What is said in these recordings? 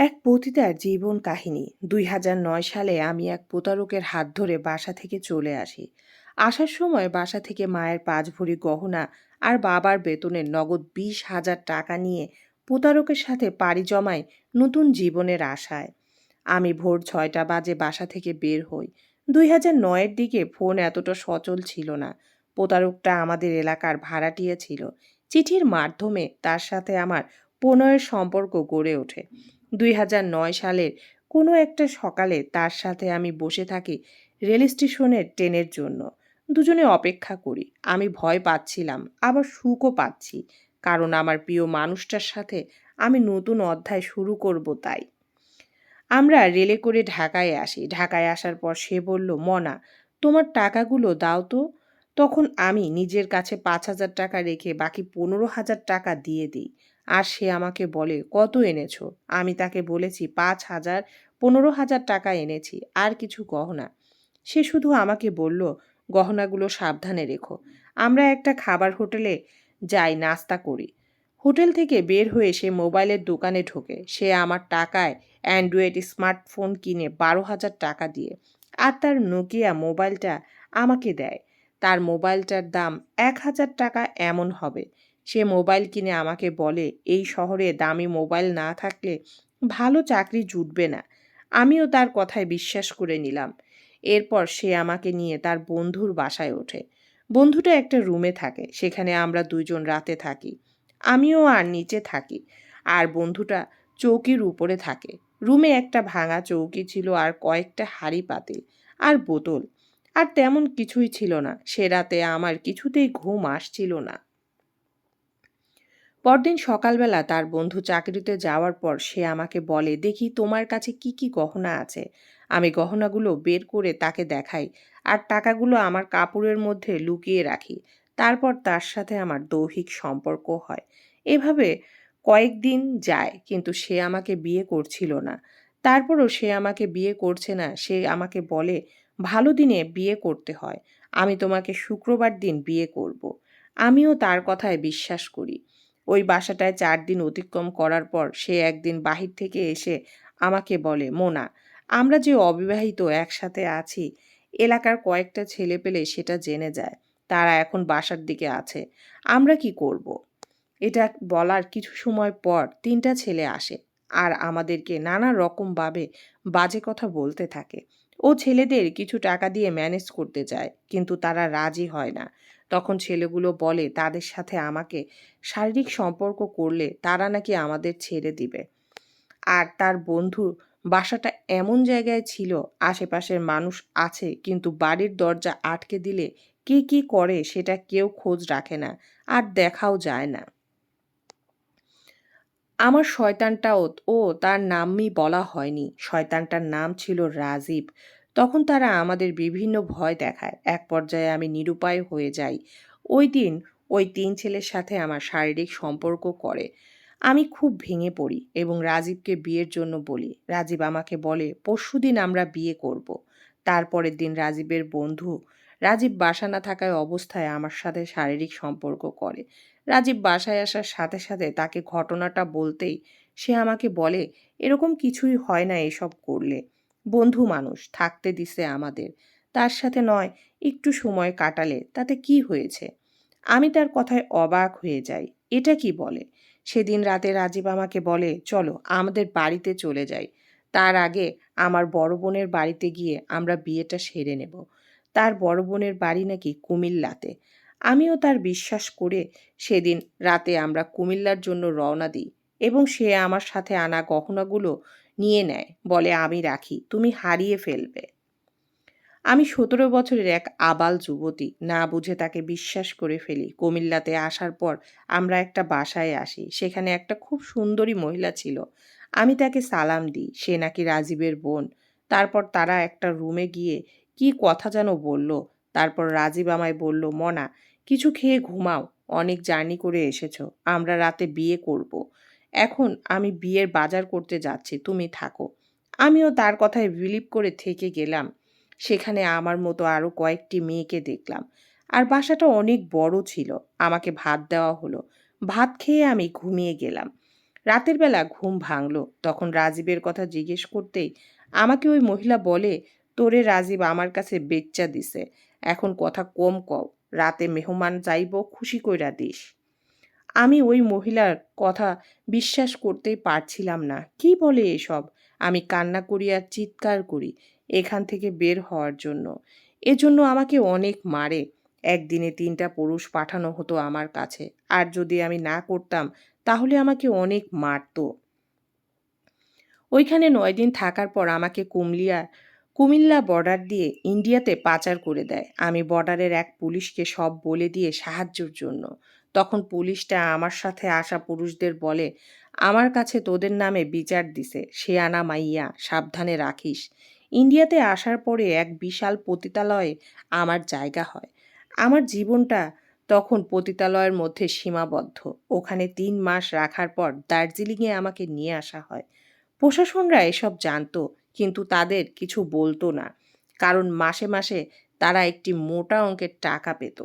এক পতিতার জীবন কাহিনী। দুই হাজার নয় সালে আমি এক প্রতারকের হাত ধরে বাসা থেকে চলে আসি। আসার সময় বাসা থেকে মায়ের পাঁচ ভরি গহনা আর বাবার বেতনের নগদ বিশ হাজার টাকা নিয়ে প্রতারকের সাথে পাড়ি জমাই নতুন জীবনের আশায়। আমি ভোর ছয়টা বাজে বাসা থেকে বের হই। দুই হাজার নয়ের দিকে ফোন এতটা সচল ছিল না। প্রতারকটা আমাদের এলাকার ভাড়াটিয়া ছিল। চিঠির মাধ্যমে তার সাথে আমার প্রণয়ের সম্পর্ক গড়ে ওঠে। দুই হাজার নয় সালের কোনো একটা সকালে তার সাথে আমি বসে থাকি রেল স্টেশনের ট্রেনের জন্য। দুজনে অপেক্ষা করি। আমি ভয় পাচ্ছিলাম, আবার সুখও পাচ্ছি, কারণ আমার প্রিয় মানুষটার সাথে আমি নতুন অধ্যায় শুরু করব তাই। আমরা রেলে করে ঢাকায় আসি। ঢাকায় আসার পর সে বলল, মনা, তোমার টাকাগুলো দাও তো। তখন আমি নিজের কাছে পাঁচ হাজার টাকা রেখে বাকি পনেরো হাজার টাকা দিয়ে দিই। আর সে আমাকে বলে, কত এনেছো? আমি তাকে বলেছি, পাঁচ হাজার, পনেরো হাজার টাকা এনেছি, আর কিছু গহনা। সে শুধু আমাকে বলল, গহনাগুলো সাবধানে রেখো। আমরা একটা খাবার হোটেলে যাই, নাস্তা করি। হোটেল থেকে বের হয়ে সে মোবাইলের দোকানে ঢোকে। সে আমার টাকায় অ্যান্ড্রয়েড স্মার্টফোন কিনে বারো হাজার টাকা দিয়ে আর তার নোকিয়া মোবাইলটা আমাকে দেয়। তার মোবাইলটার দাম এক হাজার টাকা এমন হবে। সে মোবাইল কিনে আমাকে বলে, এই শহরে দামি মোবাইল না থাকলে ভালো চাকরি জুটবে না। আমিও তার কথায় বিশ্বাস করে নিলাম। এরপর সে আমাকে নিয়ে তার বন্ধুর বাসায় ওঠে। বন্ধুটা একটা রুমে থাকে, সেখানে আমরা দুইজন রাতে থাকি। আমিও আর নিচে থাকি, আর বন্ধুটা চৌকির উপরে থাকে। রুমে একটা ভাঙা চৌকি ছিল আর কয়েকটা হাড়ি পাতিল আর বোতল। আর তেমন কিছুই ছিল না। সে রাতে আমার কিছুতেই ঘুম আসছিল না। পরদিন সকালবেলা তার বন্ধু চাকরিতে যাওয়ার পর সে আমাকে বলে, দেখি তোমার কাছে কি কি গহনা আছে। আমি গহনাগুলো বের করে তাকে দেখাই আর টাকাগুলো আমার কাপড়ের মধ্যে লুকিয়ে রাখি। তারপর তার সাথে আমার দৈহিক সম্পর্ক হয়। এভাবে কয়েকদিন যায়, কিন্তু সে আমাকে বিয়ে করছিল না। তারপরও সে আমাকে বিয়ে করছে না, সে আমাকে বলে, ভালো দিনে বিয়ে করতে হয়। আমি তোমাকে শুক্রবার দিন বিয়ে করব। আমিও তার কথায় বিশ্বাস করি। ওই বাসাটায় চার দিন অতিক্রম করার পর সে একদিন বাহির থেকে এসে আমাকে বলে, মোনা, আমরা যে অবিবাহিত একসাথে আছি, এলাকার কয়েকটা ছেলে পেলে সেটা জেনে যায়। তারা এখন বাসার দিকে আছে। আমরা কি করব। এটা বলার কিছু সময় পর তিনটা ছেলে আসে আর আমাদেরকে নানা রকমভাবে বাজে কথা বলতে থাকে। ও ছেলেদের কিছু টাকা দিয়ে ম্যানেজ করতে চায় কিন্তু তারা রাজি হয় না। তখন ছেলেগুলো বলে, তাদের সাথে আমাকে শারীরিক সম্পর্ক করলে তারা নাকি আমাদের ছেড়ে দিবে। আর তার বন্ধু বাসাটা এমন জায়গায় ছিল, আশেপাশের মানুষ আছে, কিন্তু বাড়ির দরজা আটকে দিলে কে কি করে সেটা কেউ খোঁজ রাখে না, আর দেখাও যায় না। আমার শয়তানটাও ও তার নামই বলা হয়নি। শয়তানটার নাম ছিল রাজীব। তখন তারা আমাদের বিভিন্ন ভয় দেখায়। এক পর্যায়ে আমি নিরুপায় হয়ে যাই। ওই দিন ওই তিন ছেলের সাথে আমার শারীরিক সম্পর্ক করে। আমি খুব ভেঙে পড়ি এবং রাজীবকে বিয়ের জন্য বলি। রাজীব আমাকে বলে, পরশুদিন আমরা বিয়ে করব। তারপরের দিন রাজীবের বন্ধু, রাজীব বাসা না থাকায় অবস্থায় আমার সাথে শারীরিক সম্পর্ক করে। রাজীব বাসায় আসার সাথে সাথে তাকে ঘটনাটা বলতেই সে আমাকে বলে, এরকম কিছুই হয় না এসব করলে। বন্ধু মানুষ থাকতে দিছে আমাদের। তার সাথে নয়, একটু সময় কাটালে তাতে কি হয়েছে? আমি তার কথায় অবাক হয়ে যাই। এটা কি বলে? সেদিন রাতে রাজীব আমাকে বলে, চলো, আমাদের বাড়িতে চলে যাই। তার আগে আমার বড় বোনের বাড়িতে গিয়ে আমরা বিয়েটা সেরে নেব। তার বড় বোনের বাড়ি নাকি কুমিল্লাতে। আমিও তার বিশ্বাস করে সেদিন রাতে আমরা কুমিল্লার জন্য রওনা দিই এবং সে আমার সাথে আনা গহনাগুলো নিয়ে নেয়। বলে, আমি রাখি, তুমি হারিয়ে ফেলবে। আমি সতেরো বছরের এক আবাল যুবতী, না বুঝে তাকে বিশ্বাস করে ফেলি। কুমিল্লাতে আসার পর আমরা একটা বাসায় আসি, সেখানে একটা খুব সুন্দরী মহিলা ছিল। আমি তাকে সালাম দিই, সে নাকি রাজীবের বোন। তারপর তারা একটা রুমে গিয়ে, কি কথা যেন বলল? তারপর রাজীব আমায় বলল, মনা, কিছু খেয়ে ঘুমাও, অনেক জার্নি করে এসেছ, আমরা রাতে বিয়ে করব। এখন আমি বিয়ের বাজার করতে যাচ্ছি, তুমি থাকো। আমিও তার কথায় বিলিপ করে থেকে গেলাম। সেখানে আমার মতো আরও কয়েকটি মেয়েকে দেখলাম। আর বাসাটা অনেক বড় ছিল। আমাকে ভাত দেওয়া হলো। ভাত খেয়ে আমি ঘুমিয়ে গেলাম। রাতের বেলা ঘুম ভাঙলো। তখন রাজীবের কথা জিজ্ঞেস করতেই আমাকে ওই মহিলা বলে, তোরে রাজীব আমার কাছে বেচ্চা দিছে। এখন কথা কম কও। রাতে মেহমান যাইব খুশি কইরা দিস। আমি ওই মহিলার কথা বিশ্বাস করতেই পারছিলাম না। কি বলে এসব? আমি কান্না করি আর চিৎকার করি এখান থেকে বের হওয়ার জন্য। এজন্য আমাকে অনেক মারে। একদিনে তিনটা পুরুষ পাঠানো হতো আমার কাছে। আর যদি আমি না করতাম, তাহলে আমাকে অনেক মারতো। ওইখানে নয় দিন থাকার পর আমাকে কুমলিয়া কুমিল্লা বর্ডার দিয়ে ইন্ডিয়াতে পাচার করে দেয়। আমি বর্ডারের এক পুলিশকে সব বলে দিয়ে সাহায্যের জন্য। তখন পুলিশটা আমার সাথে আসা পুরুষদের বলে, আমার কাছে তোদের নামে বিচার দিছে। সে আনা মাইয়া, সাবধানে রাখিস। ইন্ডিয়াতে আসার পরে এক বিশাল পতিতালয়ে আমার জায়গা হয়। আমার জীবনটা তখন পতিতালয়ের মধ্যে সীমাবদ্ধ। ওখানে তিন মাস রাখার পর দার্জিলিংয়ে আমাকে নিয়ে আসা হয়। প্রশাসনরা এসব জানতো, কিন্তু তাদের কিছু বলতো না। কারণ মাসে মাসে তারা একটি মোটা অঙ্কের টাকা পেত।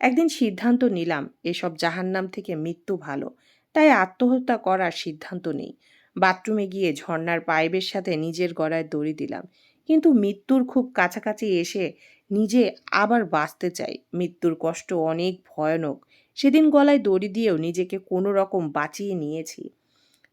একদিন সিদ্ধান্ত নিলাম, এসব জাহান্নাম থেকে মৃত্যু ভালো। তাই আত্মহত্যা করার সিদ্ধান্ত নেই। বাথরুমে গিয়ে ঝর্ণার পাইপের সাথে নিজের গলায় দড়ি দিলাম। কিন্তু মৃত্যুর খুব কাছাকাছি এসে নিজে আবার বাঁচতে চাই। মৃত্যুর কষ্ট অনেক ভয়ানক। সেদিন গলায় দড়ি দিয়েও নিজেকে কোনো রকম বাঁচিয়ে নিয়েছি।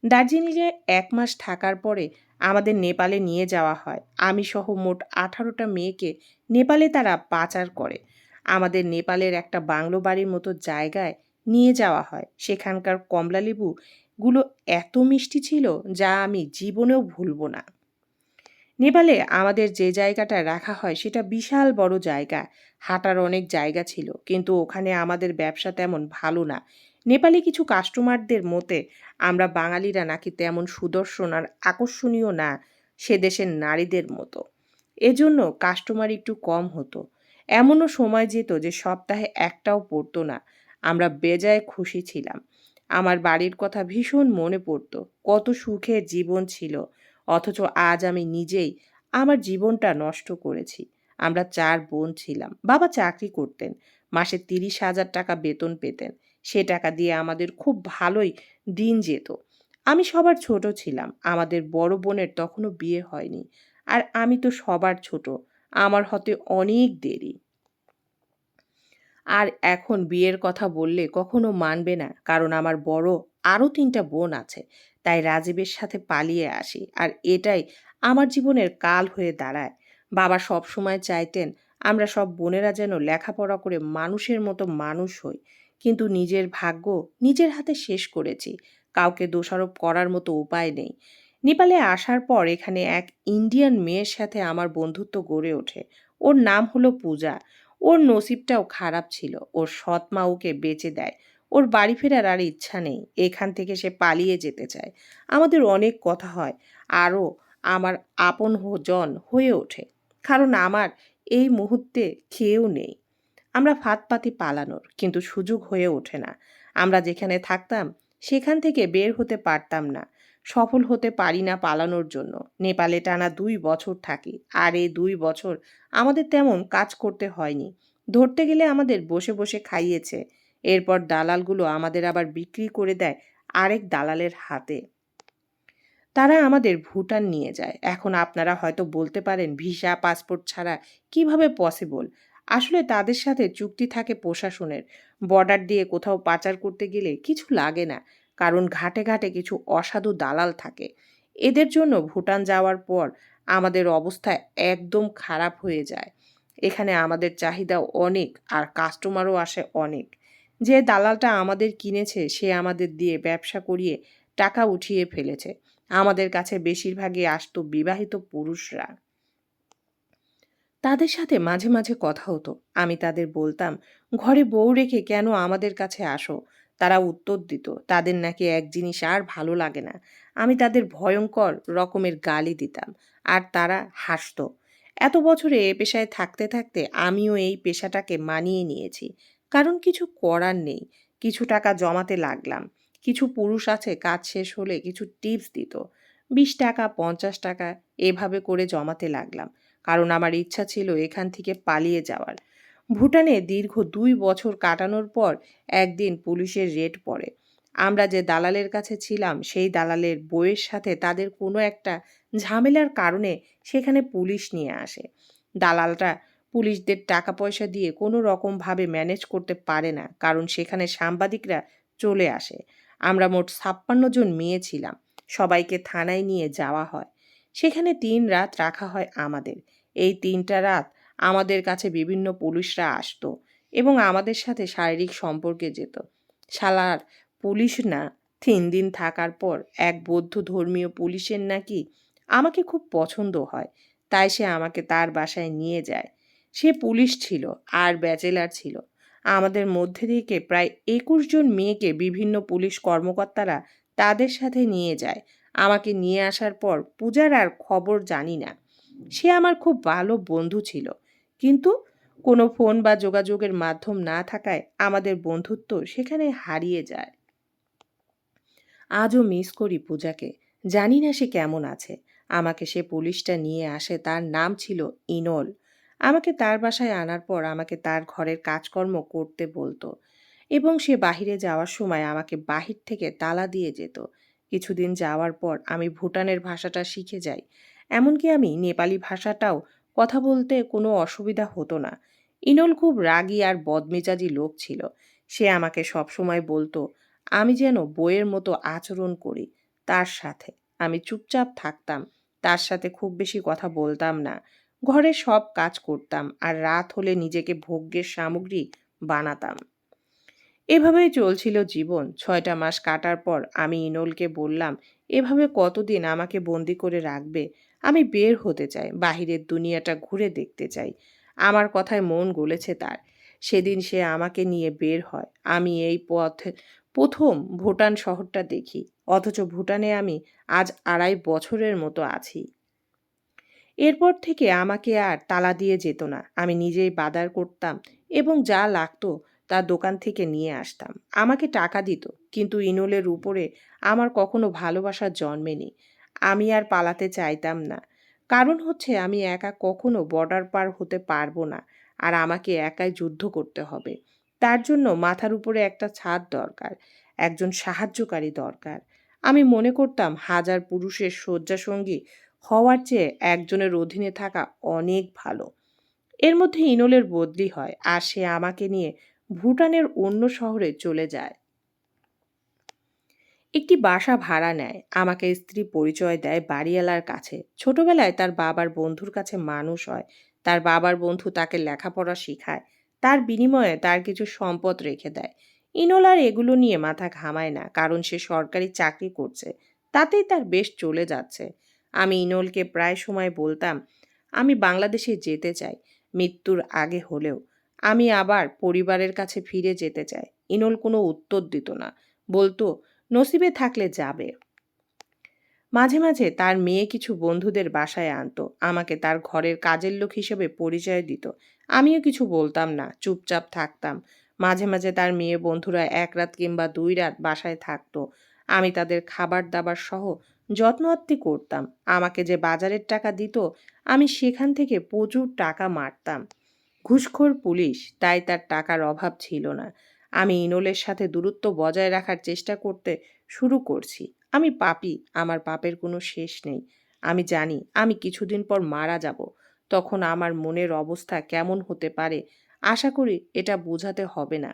দার্জিলিংয়ে এক মাস থাকার পরে আমাদের নেপালে নিয়ে যাওয়া হয়। আমি সহ মোট আঠারোটা মেয়েকে নেপালে তারা পাচার করে। আমাদের নেপালের একটা বাংলো বাড়ির মতো জায়গায় নিয়ে যাওয়া হয়। সেখানকার কমলালেবু গুলো এত মিষ্টি ছিল যা আমি জীবনেও ভুলবো না। নেপালে আমাদের যে জায়গাটা রাখা হয় সেটা বিশাল বড় জায়গা, হাঁটার অনেক জায়গা ছিল, কিন্তু ওখানে আমাদের ব্যবসা তেমন ভালো না। নেপালি কিছু কাস্টমারদের মতে, আমরা বাঙালিরা নাকি তেমন সুদর্শন আর আকর্ষণীয় না, সে দেশের নারীদের মতো। এজন্য কাস্টমার একটু কম হতো। এমনও সময় যেত যে সপ্তাহে একটাও পড়তো না। আমরা বেজায় খুশি ছিলাম। আমার বাড়ির কথা ভীষণ মনে পড়তো। কত সুখের জীবন ছিল। অথচ আজ আমি নিজেই আমার জীবনটা নষ্ট করেছি। আমরা চার বোন ছিলাম। বাবা চাকরি করতেন। মাসে তিরিশ হাজার টাকা বেতন পেতেন। সে টাকা দিয়ে আমাদের খুব ভালোই দিন যেত। আমি সবার ছোট ছিলাম। আমাদের বড় বোনের তখনও বিয়ে হয়নি। আর আমি তো সবার ছোট। আমার হতে অনেক দেরি। আর এখন বিয়ের কথা বললে কখনো মানবে না, কারণ আমার বড় আরও তিনটা বোন আছে, তাই রাজীবের সাথে পালিয়ে আসি, আর এটাই আমার জীবনের কাল হয়ে দাঁড়ায়। বাবা সব সময় চাইতেন আমরা সব বোনেরা যেন লেখাপড়া করে মানুষের মতো মানুষ হই, কিন্তু নিজের ভাগ্য নিজের হাতে শেষ করেছি, কাউকে দোষারোপ করার মতো উপায় নেই। নেপালে আসার পর এখানে এক ইন্ডিয়ান মেয়ের সাথে আমার বন্ধুত্ব গড়ে ওঠে। ওর নাম হলো পূজা। ওর নসিবটাও খারাপ ছিল। ওর সৎ মা ওকে বেঁচে দেয়। ওর বাড়ি ফেরার আর ইচ্ছা নেই। এখান থেকে সে পালিয়ে যেতে চায়। আমাদের অনেক কথা হয়। আরও আমার আপন জন হয়ে ওঠে। কারণ আমার এই মুহূর্তে খেয়েও নেই। আমরা ফাঁদ পাতি পালানোর কিন্তু সুযোগ হয়ে ওঠে না। আমরা যেখানে থাকতাম, সেখান থেকে বের হতে পারতাম না। সফল হতে পারি না পালানোর জন্য। নেপালে টানা দুই বছর থাকি, আর এই দুই বছর আমাদের তেমন কাজ করতে হয়নি। ধরতে গেলে আমাদের বসে বসে খাইয়েছে, এরপর দালালগুলো আমাদের আবার বিক্রি করে দেয় আরেক দালালের হাতে। তারা আমাদের ভুটান নিয়ে যায়। এখন আপনারা হয়তো বলতে পারেন, ভিসা, পাসপোর্ট ছাড়া কীভাবে পসিবল? আসলে তাদের সাথে চুক্তি থাকে প্রশাসনের। বর্ডার দিয়ে কোথাও পাচার করতে গেলে কিছু লাগে না। কারণ ঘাটে ঘাটে কিছু অসাধু দালাল থাকে। এদের জন্য ভুটান যাওয়ার পর আমাদের অবস্থা একদম খারাপ হয়ে যায়। এখানে আমাদের চাহিদা অনেক আর কাস্টমারও আসে অনেক। যে দালালটা আমাদের কিনেছে, সে আমাদের দিয়ে ব্যবসা করিয়ে টাকা উঠিয়ে ফেলেছে। আমাদের কাছে বেশিরভাগই আসতো বিবাহিত পুরুষরা। তাদের সাথে মাঝে মাঝে কথা হতো। আমি তাদের বলতাম, ঘরে বউ রেখে কেন আমাদের কাছে আসো? তারা উত্তর দিত, তাদের নাকি এক জিনিস আর ভালো লাগে না। আমি তাদের ভয়ঙ্কর রকমের গালি দিতাম, আর তারা হাসত। এত বছরে এ পেশায় থাকতে থাকতে আমিও এই পেশাটাকে মানিয়ে নিয়েছি। কারণ কিছু করার নেই, কিছু টাকা জমাতে লাগলাম, কিছু পুরুষ আছে কাজ শেষ হলে কিছু টিপস দিত। বিশ টাকা, পঞ্চাশ টাকা এভাবে করে জমাতে লাগলাম, কারণ আমার ইচ্ছা ছিল এখান থেকে পালিয়ে যাওয়ার। ভুটানে দীর্ঘ দুই বছর কাটানোর পর একদিন পুলিশের রেড পড়ে। আমরা যে দালালের কাছে ছিলাম, সেই দালালের বইয়ের সাথে তাদের কোনো একটা ঝামেলার কারণে সেখানে পুলিশ নিয়ে আসে। দালালটা পুলিশদের টাকা পয়সা দিয়ে কোনো রকমভাবে ম্যানেজ করতে পারে না, কারণ সেখানে সাংবাদিকরা চলে আসে। আমরা মোট ছাপ্পান্ন জন মেয়ে ছিলাম, সবাইকে থানায় নিয়ে যাওয়া হয়। সেখানে তিন রাত রাখা হয় আমাদের। এই তিনটা রাত আমাদের কাছে বিভিন্ন পুলিশরা আসতো এবং আমাদের সাথে শারীরিক সম্পর্কে যেত। শালার পুলিশ না, তিন দিন থাকার পর এক বৌদ্ধ ধর্মীয় পুলিশের নাকি আমাকে খুব পছন্দ হয়, তাই সে আমাকে তার বাসায় নিয়ে যায়। সে পুলিশ ছিল আর ব্যাচেলার ছিল। আমাদের মধ্যে থেকে প্রায় একুশ জন মেয়েকে বিভিন্ন পুলিশ কর্মকর্তারা তাদের সাথে নিয়ে যায়। আমাকে নিয়ে আসার পর পূজার আর খবর জানি না। সে আমার খুব ভালো বন্ধু ছিল। কিন্তু কোনো ফোন বা যোগাযোগের মাধ্যম না থাকায় আমাদের বন্ধুত্ব সেখানে হারিয়ে যায়। আজও মিস করি পূজাকে। জানি না সে কেমন আছে। আমাকে সে পুলিশটা নিয়ে আসে, তার নাম ছিল ইনল। আমাকে তার বাসায় আনার পর আমাকে তার ঘরের কাজকর্ম করতে বলতো এবং সে বাহিরে যাওয়ার সময় আমাকে বাহির থেকে তালা দিয়ে যেত। কিছুদিন যাওয়ার পর আমি ভুটানের ভাষাটা শিখে যাই। এমনকি আমি নেপালি ভাষাটাও কথা বলতে কোনো অসুবিধা হতো না। ইনল খুব রাগী আর বদমেজাজি লোক ছিল। সে আমাকে সবসময় বলতো, আমি যেন বইয়ের মতো আচরণ করি তার সাথে। আমি চুপচাপ থাকতাম, তার সাথে খুব বেশি কথা বলতাম না। ঘরে সব কাজ করতাম আর রাত হলে নিজেকে ভোগ্যের সামগ্রী বানাতাম। এভাবেই চলছিল জীবন। ছয়টা মাস কাটার পর আমি ইনলকে বললাম, এভাবে কতদিন আমাকে বন্দি করে রাখবে? আমি বের হতে চাই, বাহিরের দুনিয়াটা ঘুরে দেখতে চাই। আমার কথায় মন গলেছে তার। সেদিন সে আমাকে নিয়ে বের হয়। আমি এই পথে, প্রথম ভুটান শহরটা দেখি। অথচ ভুটানে আমি আজ আড়াই বছরের মতো আছি। এরপর থেকে আমাকে আর তালা দিয়ে যেত না। আমি নিজেই বাজার করতাম এবং যা লাগতো তা দোকান থেকে নিয়ে আসতাম। আমাকে টাকা দিত, কিন্তু ইনলের উপরে আমার কখনো ভালোবাসা জন্মেনি আমি আর পালাতে চাইতাম না। কারণ হচ্ছে আমি একা কখনো বর্ডার পার হতে পারব না আর আমাকে একাই যুদ্ধ করতে হবে। তার জন্য মাথার উপরে একটা ছাদ দরকার, একজন সাহায্যকারী দরকার। আমি মনে করতাম হাজার পুরুষের শয্যাসঙ্গী হওয়ার চেয়ে একজনের অধীনে থাকা অনেক ভালো। এর মধ্যে ইনলের বদলি হয় আর সে আমাকে নিয়ে ভুটানের অন্য শহরে চলে যায়। একটি বাসা ভাড়া নেয়। আমাকে স্ত্রী পরিচয় দেয় বাড়িওয়ালার কাছে। ছোটবেলায় তার বাবার বন্ধুর কাছে মানুষ হয়। তার বাবার বন্ধু তাকে লেখাপড়া শেখায়। তার বিনিময়ে তার কিছু সম্পদ রেখে দেয়। ইনল আর এগুলো নিয়ে মাথা ঘামায় না, কারণ সে সরকারি চাকরি করছে। তাতেই তার বেশ চলে যাচ্ছে। আমি ইনোলকে প্রায় সময় বলতাম, আমি বাংলাদেশে যেতে চাই, মৃত্যুর আগে হলেও। আমি আবার পরিবারের কাছে ফিরে যেতে চাই। ইনোল কোনো উত্তর দিত না। বলতো নসিবে থাকলে যাবে। মাঝে মাঝে তার মেয়ে কিছু বন্ধুদের বাসায় আনতো। আমাকে তার ঘরের কাজের লোক হিসেবে পরিচয় দিত। আমিও কিছু বলতাম না, চুপচাপ থাকতাম। মাঝে মাঝে তার মেয়ে বন্ধুরা এক রাত কিংবা দুই রাত বাসায় থাকতো। আমি তাদের খাবার দাবার সহ যত্নআত্তি করতাম। আমাকে যে বাজারের টাকা দিত, আমি সেখান থেকে প্রচুর টাকা মারতাম। ঘুষখোর পুলিশ, তাই তার টাকার অভাব ছিল না। আমি ইনোলের সাথে দূরত্ব বজায় রাখার চেষ্টা করতে শুরু করছি। আমি পাপি, আমার পাপের কোনো শেষ নেই। আমি জানি, আমি কিছুদিন পর মারা যাব। তখন আমার মনের অবস্থা কেমন হতে পারে? আশা করি এটা বোঝাতে হবে না।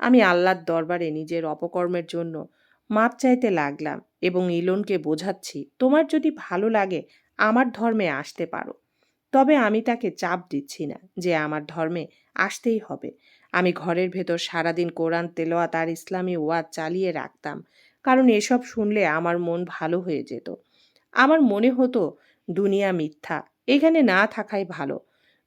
আমি আল্লাহর দরবারে নিজের অপকর্মের জন্য মাপ চাইতে লাগলাম এবং ইলনকে বোঝাচ্ছি, তোমার যদি ভালো লাগে, আমার ধর্মে আসতে পারো। তবে আমি তাকে চাপ দিচ্ছি না যে আমার ধর্মে আসতেই হবে। আমি ঘরের ভেতর সারাদিন কোরআন তেলোয়াত আর ইসলামী ওয়াজ চালিয়ে রাখতাম। কারণ এসব শুনলে আমার মন ভালো হয়ে যেত। আমার মনে হতো দুনিয়া মিথ্যা, এখানে না থাকাই ভালো।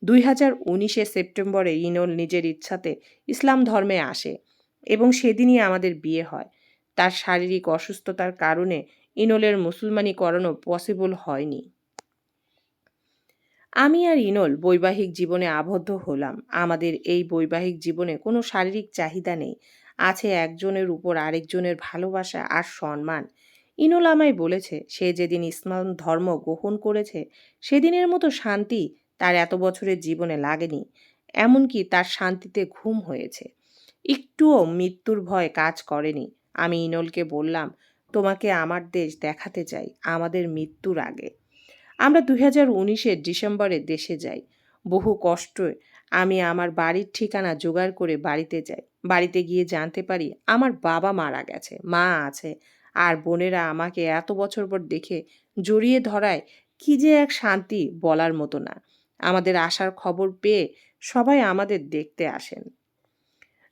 দুই হাজার উনিশে সেপ্টেম্বরে ইনল নিজের ইচ্ছাতে ইসলাম ধর্মে আসে এবং সেদিনই আমাদের বিয়ে হয়। তার শারীরিক অসুস্থতার কারণে ইনলের মুসলমানি করানো পসিবল হয়নি। আমি আর ইনল বৈবাহিক জীবনে আবদ্ধ হলাম। আমাদের এই বৈবাহিক জীবনে কোনো শারীরিক চাহিদা নেই। আছে একজনের উপর আরেকজনের ভালোবাসা আর সম্মান। ইনল আমায় বলেছে, সে যেদিন ইসলাম ধর্ম গ্রহণ করেছে, সেদিনের মতো শান্তি তার এত বছরের জীবনে লাগেনি। এমনকি তার শান্তিতে ঘুম হয়েছে। একটুও মৃত্যুর ভয় কাজ করেনি। আমি ইনলকে বললাম, তোমাকে আমার দেশ দেখাতে চাই। আমাদের মৃত্যুর আগে। আমরা দুই হাজার উনিশের ডিসেম্বরে দেশে যাই। বহু কষ্টে আমি আমার বাড়ির ঠিকানা জোগাড় করে বাড়িতে যাই। বাড়িতে গিয়ে জানতে পারি আমার বাবা মারা গেছে, মা আছে। আর বোনেরা আমাকে এত বছর পর দেখে জড়িয়ে ধরায়, কি যে এক শান্তি বলার মতো না। আমাদের আসার খবর পেয়ে সবাই আমাদের দেখতে আসেন।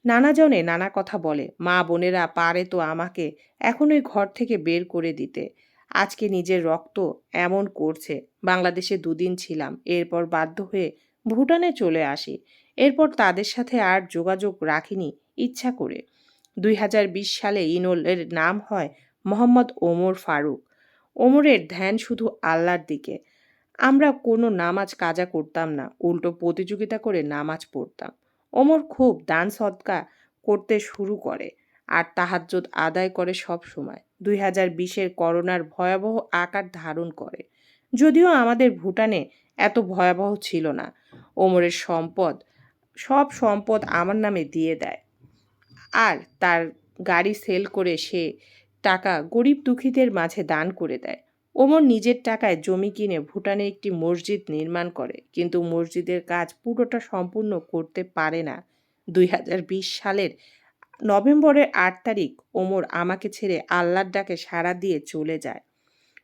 নানাজনে নানা কথা বলে, মা বোনেরা পারে তো আমাকে এখন ওই ঘর থেকে বের করে দিতে। আজকে নিজের রক্ত এমন করছে। বাংলাদেশে দুদিন ছিলাম, এরপর বাধ্য হয়ে ভুটানে চলে আসি। এরপর তাদের সাথে আর যোগাযোগ রাখিনি ইচ্ছা করে। দুই হাজার বিশ সালে ইনলের নাম হয় মোহাম্মদ ওমর ফারুক। ওমরের ধ্যান শুধু আল্লাহর দিকে। আমরা কোনো নামাজ কাজা করতাম না, উল্টো প্রতিযোগিতা করে নামাজ পড়তাম। ওমর খুব দান সদকা করতে শুরু করে আর তাহাজ্জুদ আদায় করে সব সময়। দুই হাজার বিশের করোনার ভয়াবহ আকার ধারণ করে। যদিও আমাদের ভুটানে এত ভয়াবহ ছিল না। ওমরের সম্পদ, সব সম্পদ আমার নামে দিয়ে দেয়। আর তার গাড়ি সেল করে সে টাকা গরিব দুঃখীদের মাঝে দান করে দেয়। ওমর নিজের টাকায় জমি কিনে ভুটানে একটি মসজিদ নির্মাণ করে, কিন্তু মসজিদের কাজ পুরোটা সম্পূর্ণ করতে পারে না। দুই হাজার বিশ সালের নভেম্বরের আট তারিখ ওমর আমাকে ছেড়ে আল্লাহর ডাকে সাড়া দিয়ে চলে যায়।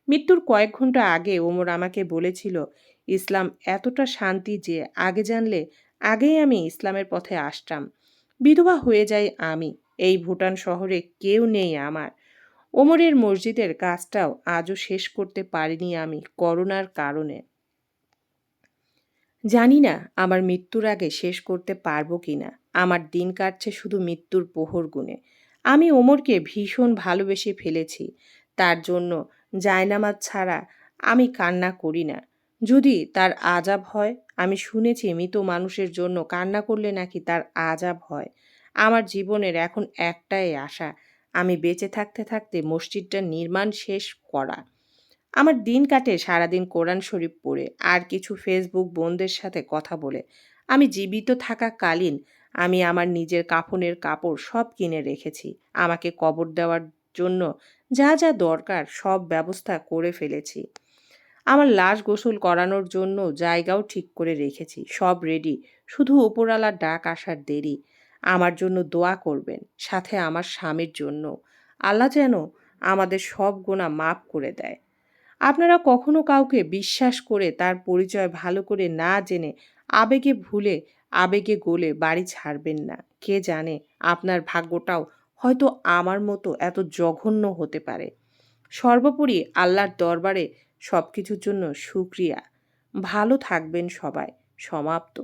মৃত্যুর কয়েক ঘণ্টা আগে ওমর আমাকে বলেছিল, ইসলাম এতটা শান্তি যে আগে জানলে আগেই আমি ইসলামের পথে আসতাম। বিধবা হয়ে যাই আমি, এই ভুটান শহরে কেউ নেই আমার। ওমরের মসজিদের কাজটাও আজও শেষ করতে পারিনি আমি করোনার কারণে। জানি না আমার মৃত্যুর আগে শেষ করতে পারব কি না আমার দিন কাটছে শুধু মৃত্যুর পোহর গুণে। আমি ওমরকে ভীষণ ভালোবেসে ফেলেছি। তার জন্য জায়নামাজ ছাড়া আমি কান্না করি না। যদি তার আজাব হয়, আমি শুনেছি মৃত মানুষের জন্য কান্না করলে নাকি তার আজাব হয়। আমার জীবনের এখন একটাই আশা, আমি বেঁচে থাকতে থাকতে মসজিদটা নির্মাণ শেষ করা। আমার দিন কাটে সারাদিন কোরআন শরীফ পড়ে আর কিছু ফেসবুক বোনদের সাথে কথা বলে। আমি জীবিত থাকাকালীন আমি আমার নিজের কাফনের কাপড় সব কিনে রেখেছি। আমাকে কবর দেওয়ার জন্য যা যা দরকার সব ব্যবস্থা করে ফেলেছি। আমার লাশ গোসল করানোর জন্য জায়গাও ঠিক করে রেখেছি। সব রেডি শুধু উপরালার ডাক আসার দেরি। আমার জন্য দোয়া করবেন, সাথে আমার স্বামীর জন্য। আল্লাহ যেন আমাদের সব গোনা মাফ করে দেয়। আপনারা কখনো কাউকে বিশ্বাস করে তার পরিচয় ভালো করে না জেনে আবেগে ভুলে, আবেগে গলে বাড়ি ছাড়বেন না। কে জানে আপনার ভাগ্যটাও হয়তো আমার মতো এত জঘন্য হতে পারে। সর্বোপরি আল্লাহর দরবারে সব কিছুর জন্য সুক্রিয়া ভালো থাকবেন সবাই। সমাপ্ত।